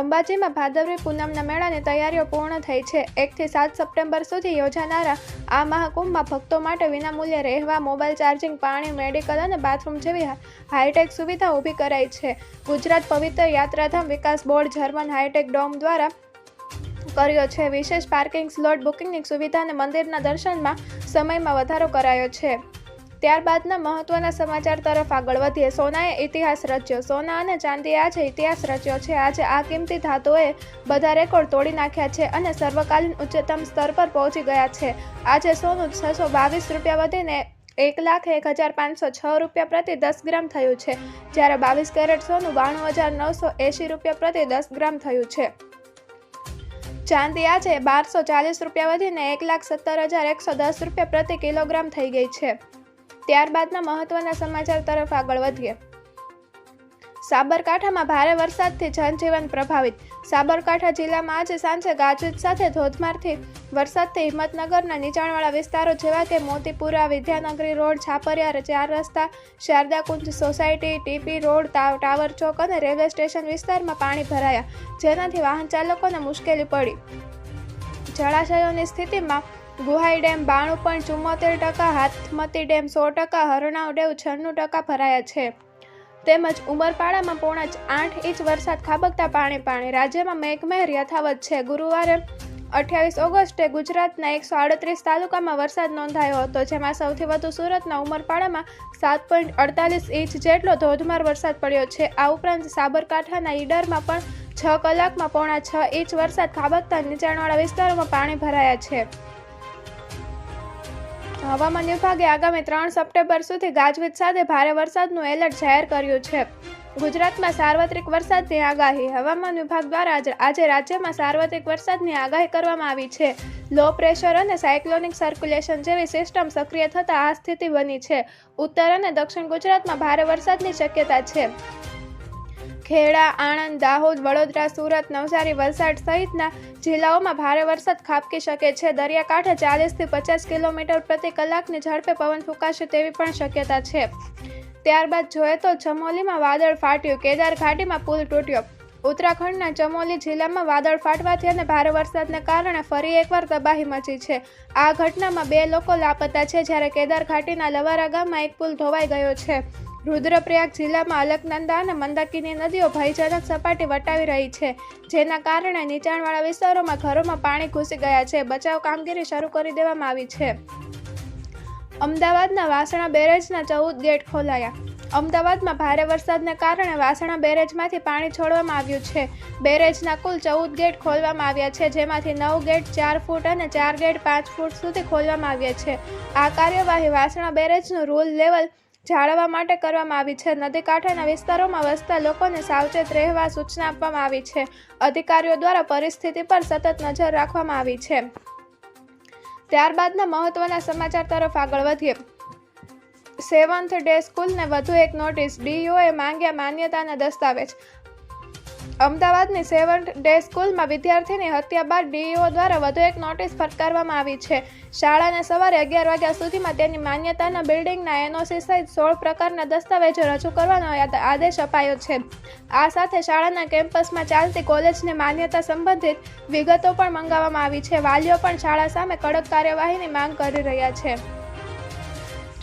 અંબાજીમાં ભાદરવી પૂનમના મેળાની તૈયારીઓ પૂર્ણ થઈ છે. એકથી સાત સપ્ટેમ્બર સુધી યોજાનારા આ મહાકુંભમાં ભક્તો માટે વિનામૂલ્યે રહેવા, મોબાઈલ ચાર્જિંગ, પાણી, મેડિકલ અને બાથરૂમ જેવી હાઈટેક સુવિધા ઊભી કરાઈ છે. ગુજરાત પવિત્ર યાત્રાધામ વિકાસ board German high tech dome દ્વારા કર્યો છે. વિશેષ પાર્કિંગ સ્લોટ બુકિંગની સુવિધા અને મંદિરના દર્શનમાં સમયમાં વધારો કરાયો છે. ત્યારબાદના મહત્વના સમાચાર તરફ આગળ વધીએ. સોનાએ ઇતિહાસ રચ્યો. સોના અને ચાંદીએ આજે ઇતિહાસ રચ્યો છે. આજે આ કિંમતી ધાતુઓએ બધા રેકોર્ડ તોડી નાખ્યા છે અને સર્વકાલીન ઉચ્ચતમ સ્તર પર પહોંચી ગયા છે. આજે સોનું છસો બાવીસ રૂપિયા વધીને એક લાખ એક હજાર પાંચસો છ રૂપિયા પ્રતિ દસ ગ્રામ થયું છે, જ્યારે બાવીસ કેરેટ સોનું બાણું હજાર નવસો એંશી રૂપિયા પ્રતિ દસ ગ્રામ થયું છે. ચાંદી આજે બારસો ચાલીસ રૂપિયા વધીને એક લાખ સત્તર હજાર એકસો દસ રૂપિયા પ્રતિ કિલોગ્રામ થઈ ગઈ છે. ત્યારબાદના મહત્વના સમાચાર તરફ આગળ વધીએ. સાબરકાંઠામાં ભારે વરસાદથી જનજીવન પ્રભાવિત. સાબરકાંઠા જિલ્લામાં આજે સાંજે ગાજવીજ સાથે ધોધમારથી વરસાદથી હિંમતનગરના નીચાણવાળા વિસ્તારો જેવા કે મોતીપુરા, વિદ્યાનગરી રોડ, છાપરિયા ચાર રસ્તા, Shardakunj society, TP road tower chowk અને રેલવે સ્ટેશન વિસ્તારમાં પાણી ભરાયા, જેનાથી વાહન ચાલકોને મુશ્કેલી પડી. જળાશયોની સ્થિતિમાં ગુહાઈ ડેમ બાણું પોઈન્ટ ચુમ્મોતેર ટકા, હાથમતી ડેમ સો ટકા, હરણાવ ડેમ છન્નું ટકા ભરાયા છે. તેમજ ઉમરપાડામાં પોણા આઠ ઇંચ વરસાદ ખાબકતા પાણી પાણી. રાજ્યમાં મેઘમહેર યથાવત છે. ગુરુવારે અઠ્યાવીસ ઓગસ્ટે ગુજરાતના એકસો આડત્રીસ તાલુકામાં વરસાદ નોંધાયો હતો, જેમાં સૌથી વધુ સુરતના ઉમરપાડામાં સાત પોઈન્ટ અડતાલીસ ઇંચ જેટલો ધોધમાર વરસાદ પડ્યો છે. આ ઉપરાંત સાબરકાંઠાના ઈડરમાં પણ છ કલાકમાં પોણા છ ઇંચ વરસાદ ખાબકતા નીચાણવાળા વિસ્તારોમાં પાણી ભરાયા છે. હવામાન વિભાગે આગામી ત્રણ સપ્ટેમ્બર સુધી ગાજવીજ સાથે ભારે વરસાદનું એલર્ટ જાહેર કર્યું છે. ગુજરાતમાં સાર્વત્રિક વરસાદની આગાહી. હવામાન વિભાગ દ્વારા આજે રાજ્યમાં સાર્વત્રિક વરસાદની આગાહી કરવામાં આવી છે. લો પ્રેશર અને સાયક્લોનિક સર્ક્યુલેશન જેવી સિસ્ટમ સક્રિય થતાં આ સ્થિતિ બની છે. ઉત્તર અને દક્ષિણ ગુજરાતમાં ભારે વરસાદની શક્યતા છે. ખેડા, આણંદ, દાહોદ, વડોદરા, સુરત, નવસારી, વલસાડ સહિતના જિલ્લાઓમાં ભારે વરસાદ ખાબકી શકે છે. દરિયાકાંઠે ચાલીસથી પચાસ કિલોમીટર પ્રતિ કલાકની ઝડપે પવન ફૂંકાશે તેવી પણ શક્યતા છે. ત્યારબાદ જોઈએ તો ચમોલીમાં વાદળ ફાટ્યું. કેદાર ઘાટીમાં પુલ તૂટ્યો. ઉત્તરાખંડના ચમોલી જિલ્લામાં વાદળ ફાટવાથી અને ભારે વરસાદને કારણે ફરી એકવાર તબાહી મચી છે. આ ઘટનામાં બે લોકો લાપતા છે જ્યારે કેદાર ઘાટીના લવારા ગામમાં એક પુલ ધોવાઈ ગયો છે. રુદ્રપ્રયાગ જિલ્લામાં અલકનંદા અને મંદાકિની નદીઓ ભયજનક સપાટી વટાવી રહી છે, જેના કારણે નીચાણવાળા વિસ્તારોમાં ઘરોમાં પાણી ઘૂસી ગયા છે. બચાવ કામગીરી શરૂ કરી દેવામાં આવી છે. અમદાવાદના વાસણા બેરેજના ચૌદ ગેટ ખોલાયા. અમદાવાદમાં ભારે વરસાદને કારણે વાસણા બેરેજમાંથી પાણી છોડવામાં આવ્યું છે. બેરેજના કુલ ચૌદ ગેટ ખોલવામાં આવ્યા છે, જેમાંથી નવ ગેટ ચાર ફૂટ અને ચાર ગેટ પાંચ ફૂટ સુધી ખોલવામાં આવ્યા છે. આ કાર્યવાહી વાસણા બેરેજનું રૂલ લેવલ જાળવવા માટે કરવામાં આવી છે. નદી કાંઠાના વિસ્તારોમાં વસતા લોકોને સાવચેત રહેવા સૂચના આપવામાં આવી છે. અધિકારીઓ દ્વારા પરિસ્થિતિ પર સતત નજર રાખવામાં આવી છે. ત્યારબાદના મહત્વના સમાચાર તરફ આગળ વધીએ. સેવન્થ ડે સ્કૂલને વધુ એક નોટિસ ડીઓએ માંગ્યા માન્યતાના દસ્તાવેજ. અમદાવાદની સેવન ડે સ્કૂલમાં વિદ્યાર્થીની હત્યા બાદ ડીઈઓ દ્વારા વધુ એક નોટિસ ફટકારવામાં આવી છે. શાળાને સવારે અગિયાર વાગ્યા સુધીમાં તેની માન્યતાના બિલ્ડિંગના એનઓસી સહિત સોળ પ્રકારના દસ્તાવેજો રજૂ કરવાનો આદેશ અપાયો છે. આ સાથે શાળાના કેમ્પસમાં ચાલતી કોલેજની માન્યતા સંબંધિત વિગતો પણ મંગાવવામાં આવી છે. વાલીઓ પણ શાળા સામે કડક કાર્યવાહીની માંગ કરી રહ્યા છે.